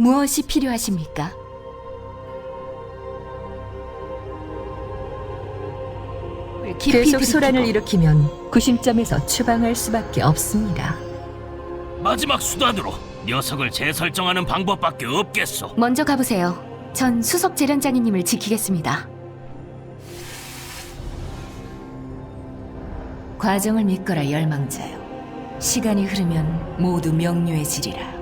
무엇이 필요하십니까? 계속 소란을 일으키면 구심점에서 추방할 수밖에 없습니다. 마지막 수단으로 녀석을 재설정하는 방법밖에 없겠소. 먼저 가보세요. 전 수석 재련장이님을 지키겠습니다. 과정을 믿거라 열망자요. 시간이 흐르면 모두 명료해지리라.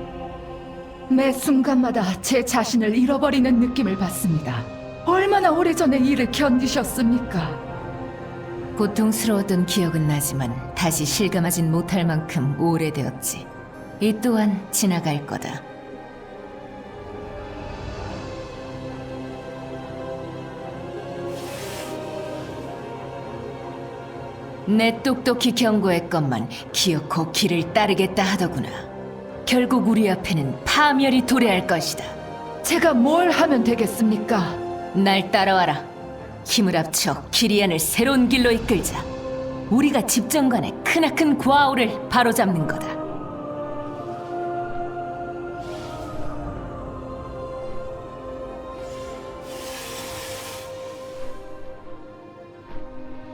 매 순간마다 제 자신을 잃어버리는 느낌을 받습니다. 얼마나 오래전에 이를 견디셨습니까? 고통스러웠던 기억은 나지만 다시 실감하진 못할 만큼 오래되었지. 이 또한 지나갈 거다. 내 똑똑히 경고했건만 기어코 길을 따르겠다 하더구나. 결국 우리 앞에는 파멸이 도래할 것이다. 제가 뭘 하면 되겠습니까? 날 따라와라. 힘을 합쳐 기리안을 새로운 길로 이끌자. 우리가 집정관의 크나큰 과오를 바로잡는 거다.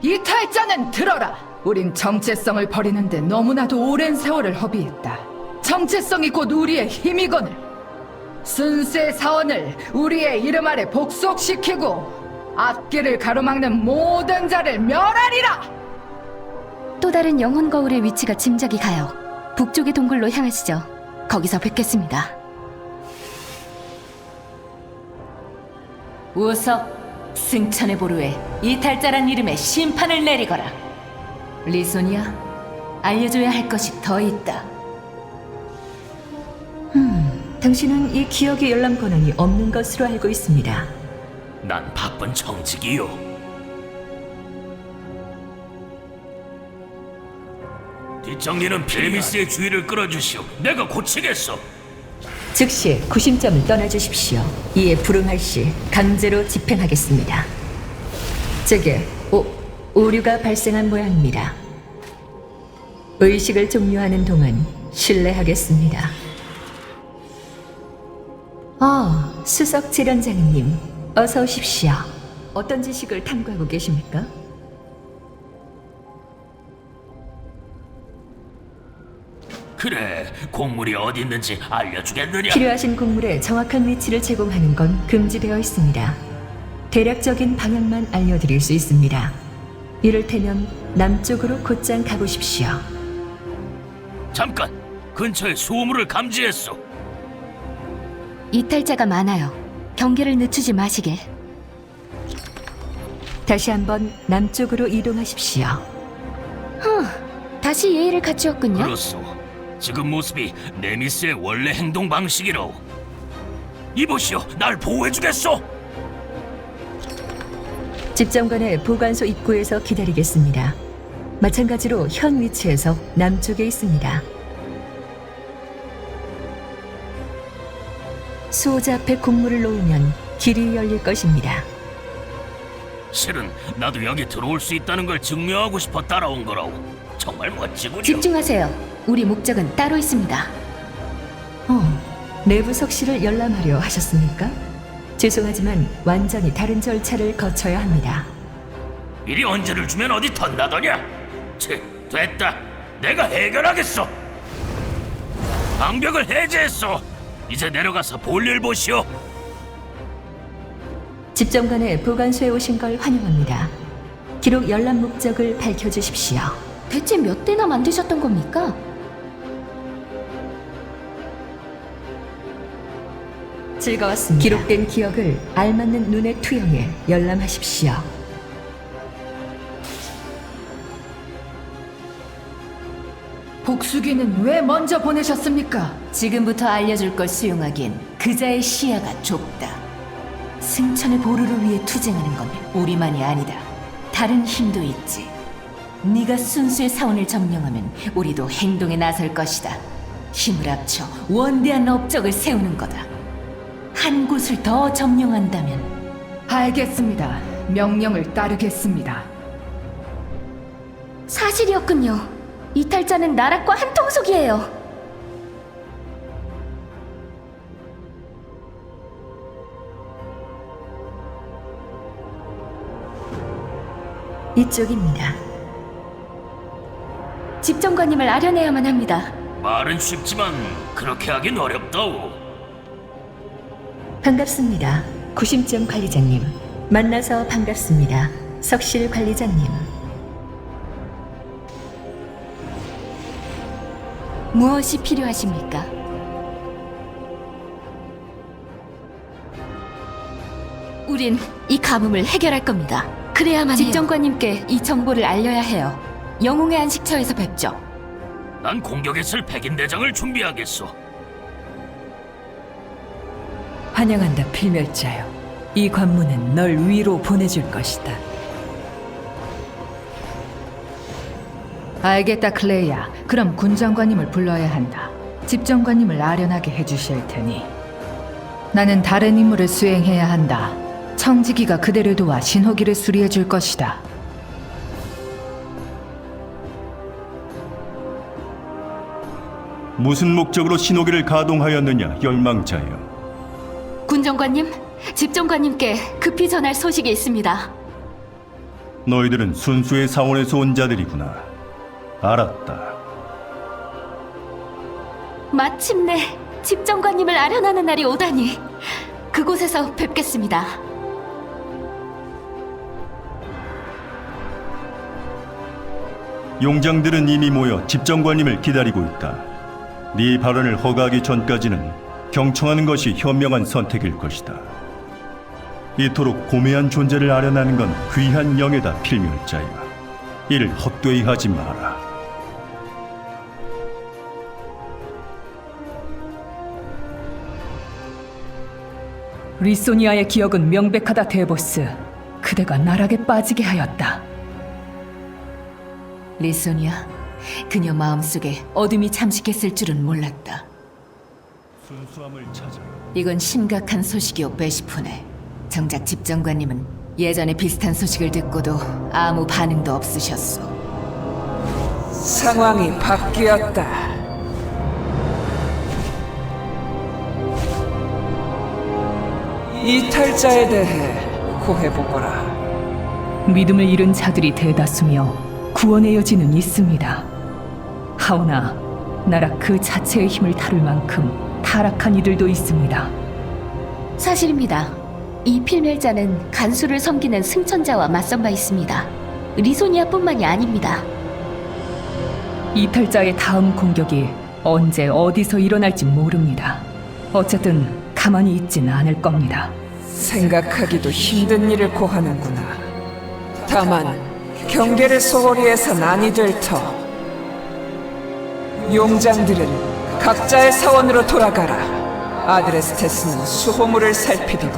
이탈자는 들어라! 우린 정체성을 버리는데 너무나도 오랜 세월을 허비했다. 정체성이 곧 우리의 힘이거늘. 순수의 사원을 우리의 이름 아래 복속시키고 앞길을 가로막는 모든 자를 멸하리라! 또 다른 영혼 거울의 위치가 짐작이 가요. 북쪽의 동굴로 향하시죠. 거기서 뵙겠습니다. 우석, 승천의 보루에 이탈자란 이름의 심판을 내리거라. 리소니아, 알려줘야 할 것이 더 있다. 당신은 이 기억의 열람 권한이 없는 것으로 알고 있습니다. 난 바쁜 정직이요. 뒷정리는 피레미스의 주의를 끌어주시오. 내가 고치겠소. 즉시 구심점을 떠나주십시오. 이에 불응할 시 강제로 집행하겠습니다. 제게 오, 오류가 발생한 모양입니다. 의식을 종료하는 동안 실례하겠습니다. 아, 수석 재련장님, 어서 오십시오. 어떤 지식을 탐구하고 계십니까? 그래, 곡물이 어디 있는지 알려주겠느냐? 필요하신 곡물의 정확한 위치를 제공하는 건 금지되어 있습니다. 대략적인 방향만 알려드릴 수 있습니다. 이를테면 남쪽으로 곧장 가보십시오. 잠깐, 근처에 소물을 감지했소. 이탈자가 많아요. 경계를 늦추지 마시길. 다시 한번 남쪽으로 이동하십시오. 다시 예의를 갖추었군요. 그렇소. 지금 모습이 네미스의 원래 행동 방식이로. 이보시오, 날 보호해주겠소. 집정관의 보관소 입구에서 기다리겠습니다. 마찬가지로 현 위치에서 남쪽에 있습니다. 수호자 앞에 곡물을 놓으면 길이 열릴 것입니다. 실은 나도 여기 들어올 수 있다는 걸 증명하고 싶어 따라온 거라고. 정말 멋지군요. 집중하세요. 우리 목적은 따로 있습니다. 어, 내부 석실을 열람하려 하셨습니까? 죄송하지만 완전히 다른 절차를 거쳐야 합니다. 미리 언제를 주면 어디 턴다더냐? 치, 됐다. 내가 해결하겠어. 방벽을 해제했어. 이제 내려가서 볼일 보시오. 집정관의 보관소에 오신 걸 환영합니다. 기록 열람 목적을 밝혀주십시오. 대체 몇 대나 만드셨던 겁니까? 즐거웠습니다. 기록된 기억을 알맞는 눈에 투영해 열람하십시오. 복수기는 왜 먼저 보내셨습니까? 지금부터 알려줄 걸 수용하기엔 그자의 시야가 좁다. 승천의 보루를 위해 투쟁하는 건 우리만이 아니다. 다른 힘도 있지. 네가 순수의 사원을 점령하면 우리도 행동에 나설 것이다. 힘을 합쳐 원대한 업적을 세우는 거다. 한 곳을 더 점령한다면 알겠습니다. 명령을 따르겠습니다. 사실이었군요. 이탈자는 나락과 한 통속이에요. 이쪽입니다. 집정관님을 아려내야만 합니다. 말은 쉽지만 그렇게 하긴 어렵다오. 반갑습니다. 구심점 관리자님. 만나서 반갑습니다. 석실 관리자님. 무엇이 필요하십니까? 우린 이 가뭄을 해결할 겁니다. 그래야만 집정관님께 이 정보를 알려야 해요. 영웅의 안식처에서 뵙죠. 난 공격했을 백인 대장을 준비하겠소. 환영한다 필멸자여 이 관문은 널 위로 보내줄 것이다 알겠다, 클레이야. 그럼 군장관님을 불러야 한다. 집정관님을 아련하게 해주실 테니. 나는 다른 임무를 수행해야 한다. 청지기가 그대를 도와 신호기를 수리해 줄 것이다. 무슨 목적으로 신호기를 가동하였느냐, 열망자여. 군정관님, 집정관님께 급히 전할 소식이 있습니다. 너희들은 순수의 사원에서 온 자들이구나. 알았다. 마침내 집정관님을 아련하는 날이 오다니. 그곳에서 뵙겠습니다. 용장들은 이미 모여 집정관님을 기다리고 있다. 네 발언을 허가하기 전까지는 경청하는 것이 현명한 선택일 것이다. 이토록 고매한 존재를 아련하는 건 귀한 영예다, 필멸자야. 이를 헛되이 하지 마라. 리소니아의 기억은 명백하다 데보스 그대가 나락에 빠지게 하였다 리소니아, 그녀 마음속에 어둠이 잠식했을 줄은 몰랐다. 순수함을 찾아. 이건 심각한 소식이오, 베시푸네. 정작 집정관님은 예전에 비슷한 소식을 듣고도 아무 반응도 없으셨소. 상황이 바뀌었다. 이탈자에 대해 고해보거라. 믿음을 잃은 자들이 대다수며 구원의 여지는 있습니다 하오나 나락 그 자체의 힘을 다룰 만큼 타락한 이들도 있습니다 사실입니다. 이 필멸자는 간수를 섬기는 승천자와 맞선 바 있습니다. 리소니아뿐만이 아닙니다. 이탈자의 다음 공격이 언제 어디서 일어날지 모릅니다 어쨌든 가만히 있지는 않을 겁니다 생각하기도 힘든 일을 고하는구나. 다만 경계를 소홀히 해선 아니 될 터. 용장들은 각자의 사원으로 돌아가라. 아드레스테스는 수호물을 살피도록.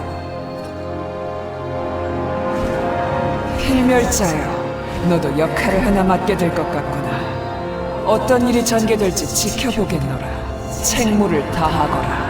필멸자여, 너도 역할을 하나 맡게 될 것 같구나. 어떤 일이 전개될지 지켜보겠노라. 책무를 다하거라.